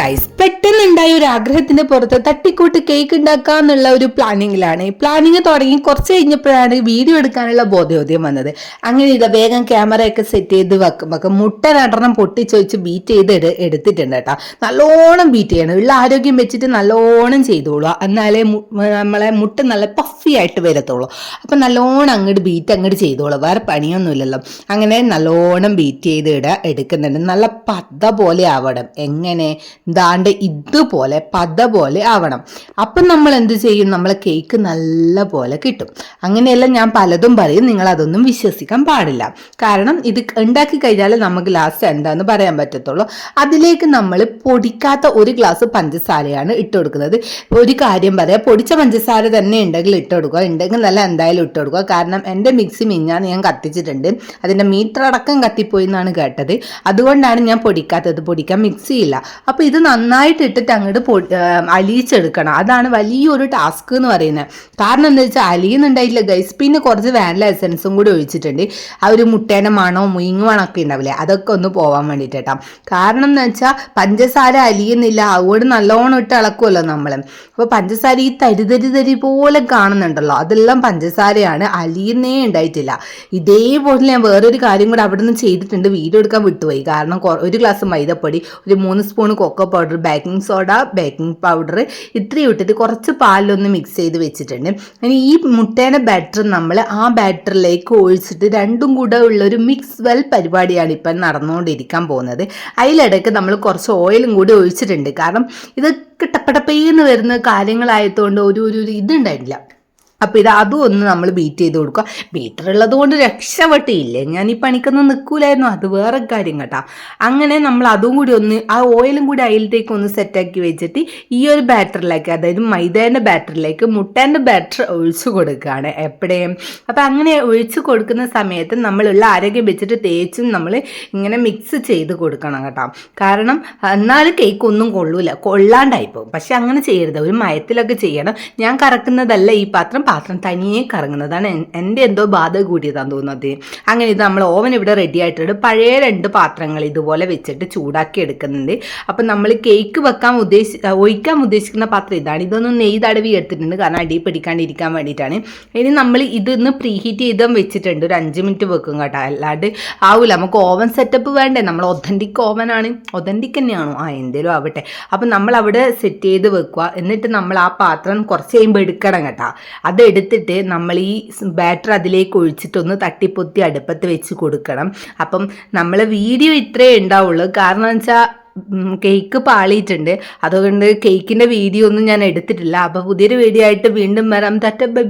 Guys പെട്ടെന്നുണ്ടായ ഒരു ആഗ്രഹത്തിന്റെ പുറത്ത് തട്ടിക്കൂട്ട് കേക്ക് ഉണ്ടാക്കുക എന്നുള്ള ഒരു പ്ലാനിങ്ങിലാണ് പ്ലാനിങ് തുടങ്ങി കുറച്ച് കഴിഞ്ഞപ്പോഴാണ് വീഡിയോ എടുക്കാനുള്ള ബോധ്യോദ്യം വന്നത്. അങ്ങനെ ഇത് വേഗം ക്യാമറയൊക്കെ സെറ്റ് ചെയ്ത് വെക്കുമ്പോൾ മുട്ട നടണം പൊട്ടിച്ചൊഴിച്ച് ബീറ്റ് ചെയ്ത് എടു എടുത്തിട്ടുണ്ട് കേട്ടോ. നല്ലോണം ബീറ്റ് ചെയ്യണം. ഉള്ള ആരോഗ്യം വെച്ചിട്ട് നല്ലോണം ചെയ്തോളൂ. എന്നാലേ നമ്മളെ മുട്ട നല്ല പഫി ആയിട്ട് വരത്തുള്ളൂ. അപ്പം നല്ലോണം അങ്ങോട്ട് ബീറ്റ് അങ്ങോട്ട് ചെയ്തോളൂ. വേറെ പണിയൊന്നുമില്ലല്ലോ. അങ്ങനെ നല്ലോണം ബീറ്റ് ചെയ്ത് ഇട എടുക്കുന്നുണ്ട്. നല്ല പത പോലെ ആവണം. എങ്ങനെ? ദാണ്ട് ഇതുപോലെ പത പോലെ ആവണം. അപ്പം നമ്മൾ എന്ത് ചെയ്യും? നമ്മളെ കേക്ക് നല്ല പോലെ കിട്ടും. അങ്ങനെയല്ല ഞാൻ പലതും പറയും. നിങ്ങൾ അതൊന്നും വിശ്വസിക്കാൻ പാടില്ല. കാരണം ഇത് ഉണ്ടാക്കി കഴിഞ്ഞാൽ നമുക്ക് ലാസ്റ്റ് എന്താന്ന് പറയാൻ പറ്റത്തുള്ളൂ. അതിലേക്ക് നമ്മൾ പൊടിക്കാത്ത ഒരു ഗ്ലാസ് പഞ്ചസാരയാണ് ഇട്ട് കൊടുക്കുന്നത്. ഒരു കാര്യം പറയാം. പൊടിച്ച പഞ്ചസാര തന്നെ ഉണ്ടെങ്കിൽ ഇട്ട് കൊടുക്കുക. ഉണ്ടെങ്കിൽ നല്ല എന്തായാലും ഇട്ട് കൊടുക്കുക. കാരണം എന്റെ മിക്സി മിഞ്ഞാന്ന് ഞാൻ കത്തിച്ചിട്ടുണ്ട്. അതിന്റെ മീറ്റർ അടക്കം കത്തിപ്പോയി എന്നാണ് കേട്ടത്. അതുകൊണ്ടാണ് ഞാൻ പൊടിക്കാത്തത്. പൊടിക്കാൻ മിക്സി ഇല്ല. അപ്പോൾ ഇത് നന്നായിട്ട് ഇട്ടിട്ട് അങ്ങോട്ട് പൊ- അലിയിച്ചെടുക്കണം. അതാണ് വലിയൊരു ടാസ്ക് എന്ന് പറയുന്നത്. കാരണം എന്താ വെച്ചാൽ അലിയുന്നുണ്ടായില്ല ഗൈസ് പിന്നെ കുറച്ച് വാനില എസൻസും കൂടി ഒഴിച്ചിട്ടുണ്ട്. ആ ഒരു മുട്ടേനെ മണോ മുയിങ് മണമൊക്കെ ഉണ്ടാവില്ലേ? അതൊക്കെ ഒന്ന് പോവാൻ വേണ്ടിയിട്ട് കേട്ടോ കാരണം എന്ന് വെച്ചാൽ പഞ്ചസാര അലിയുന്നില്ല. അതുകൊണ്ട് നല്ലോണം ഇട്ട് ഇളക്കുമല്ലോ നമ്മൾ അപ്പോൾ പഞ്ചസാര ഈ തരി തരി തരി പോലെ കാണുന്നുണ്ടല്ലോ. അതെല്ലാം പഞ്ചസാരയാണ്. അലിയുന്നേ ഉണ്ടായിട്ടില്ല. ഇതേപോലെ ഞാൻ വേറൊരു കാര്യം കൂടെ അവിടെ നിന്ന് ചെയ്തിട്ടുണ്ട്. വീഡിയോ എടുക്കാൻ വിട്ടുപോയി. കാരണം ഒരു ഗ്ലാസ് മൈദപ്പൊടി ഒരു മൂന്ന് spoon cocoa powder baking soda baking powder ഇത്രയും ഇട്ടിട്ട് കുറച്ച് പാലിലൊന്ന് മിക്സ് ചെയ്ത് വെച്ചിട്ടുണ്ട്. ഇനി ഈ മുട്ടേനെ ബാറ്റർ നമ്മൾ ആ ബാറ്ററിലേക്ക് ഒഴിച്ചിട്ട് രണ്ടും കൂടെ ഉള്ള ഒരു മിക്സ് വെൽ പരിപാടിയാണ് ഇപ്പം നടന്നുകൊണ്ടിരിക്കാൻ പോകുന്നത്. അതിലിടയ്ക്ക് നമ്മൾ കുറച്ച് ഓയിലും കൂടി ഒഴിച്ചിട്ടുണ്ട്. കാരണം ഇതൊക്കെ ടപ്പടപ്പേന്ന് വരുന്ന കാര്യങ്ങളായതുകൊണ്ട് ഒരു ഒരു ഇതുണ്ടായിട്ടില്ല. അപ്പോൾ ഇത് അതും ഒന്ന് നമ്മൾ ബീറ്റ് ചെയ്ത് കൊടുക്കുക. ബീറ്റർ ഉള്ളത് കൊണ്ട് രക്ഷപ്പെട്ടില്ലേ? ഞാൻ ഈ പണിക്കൊന്നും നിൽക്കൂലായിരുന്നു അത് വേറെ കാര്യം കേട്ടോ. അങ്ങനെ നമ്മൾ അതും കൂടി ഒന്ന് ആ ഓയിലും കൂടി അതിലത്തേക്ക് ഒന്ന് സെറ്റാക്കി വെച്ചിട്ട് ഈ ഒരു ബാറ്ററിലേക്ക് അതായത് മൈദേന്റെ ബാറ്ററിലേക്ക് മുട്ടേന്റെ ബാറ്റർ ഒഴിച്ചു കൊടുക്കുകയാണ് എപ്പോഴേയും അപ്പോൾ അങ്ങനെ ഒഴിച്ചു കൊടുക്കുന്ന സമയത്ത് നമ്മളുള്ള ആരോഗ്യം വെച്ചിട്ട് തേച്ചും നമ്മൾ ഇങ്ങനെ മിക്സ് ചെയ്ത് കൊടുക്കണം കേട്ടോ. കാരണം എന്നാൽ കേക്ക് ഒന്നും കൊള്ളൂല. കൊള്ളാണ്ടായിപ്പോകും പക്ഷെ അങ്ങനെ ചെയ്യരുത്. ഒരു മയത്തിലൊക്കെ ചെയ്യണം. ഞാൻ കറക്കുന്നതല്ല ഈ പാത്രം. പാത്രം തനിയെ കറങ്ങുന്നതാണ് എൻ- എന്റെ എന്തോ ബാധ കൂടിയതാന്ന് തോന്നുന്നത് അങ്ങനെ ഇത് നമ്മൾ ഓവൻ ഇവിടെ റെഡി ആയിട്ടുണ്ട്. പഴയ രണ്ട് പാത്രങ്ങൾ ഇതുപോലെ വെച്ചിട്ട് ചൂടാക്കി എടുക്കുന്നുണ്ട്. അപ്പം നമ്മൾ കേക്ക് വെക്കാൻ ഉദ്ദേശി ഒഴിക്കാൻ ഉദ്ദേശിക്കുന്ന പാത്രം ഇതാണ്. ഇതൊന്ന് നെയ് തടവി എടുത്തിട്ടുണ്ട്. കാരണം അടി പിടിക്കാണ്ടിരിക്കാൻ വേണ്ടിയിട്ടാണ്. ഇനി നമ്മൾ ഇതൊന്ന് പ്രീഹീറ്റ് ചെയ്തും വെച്ചിട്ടുണ്ട്. ഒരു അഞ്ച് മിനിറ്റ് വെക്കും കേട്ടോ. അല്ലാണ്ട് ആവില്ല നമുക്ക് ഓവൻ സെറ്റപ്പ് വേണ്ടേ? നമ്മൾ ഒതന്റിക് ഓവനാണ് ഒതന്റിക് തന്നെയാണോ? ആ എന്തേലും ആവട്ടെ. അപ്പം നമ്മൾ അവിടെ സെറ്റ് ചെയ്ത് വെക്കുക. എന്നിട്ട് നമ്മൾ ആ പാത്രം കുറച്ച് കഴിയുമ്പോൾ എടുക്കണം കേട്ടോ. അത് എടുത്തിട്ട് നമ്മൾ ഈ ബാറ്റർ അതിലേക്ക് ഒഴിച്ചിട്ടൊന്ന് തട്ടിപ്പൊത്തി അടുപ്പത്ത് വെച്ച് കൊടുക്കണം. അപ്പം നമ്മൾ വീഡിയോ ഇത്രേ ഉണ്ടാവുള്ളൂ. കാരണം വെച്ചാൽ കേക്ക് പാളിയിട്ടുണ്ട്. അതുകൊണ്ട് കേക്കിന്റെ വീഡിയോ ഒന്നും ഞാൻ എടുത്തിട്ടില്ല. അപ്പോൾ പുതിയൊരു വീഡിയോ ആയിട്ട് വീണ്ടും വരാം. തറ്റ ബൈ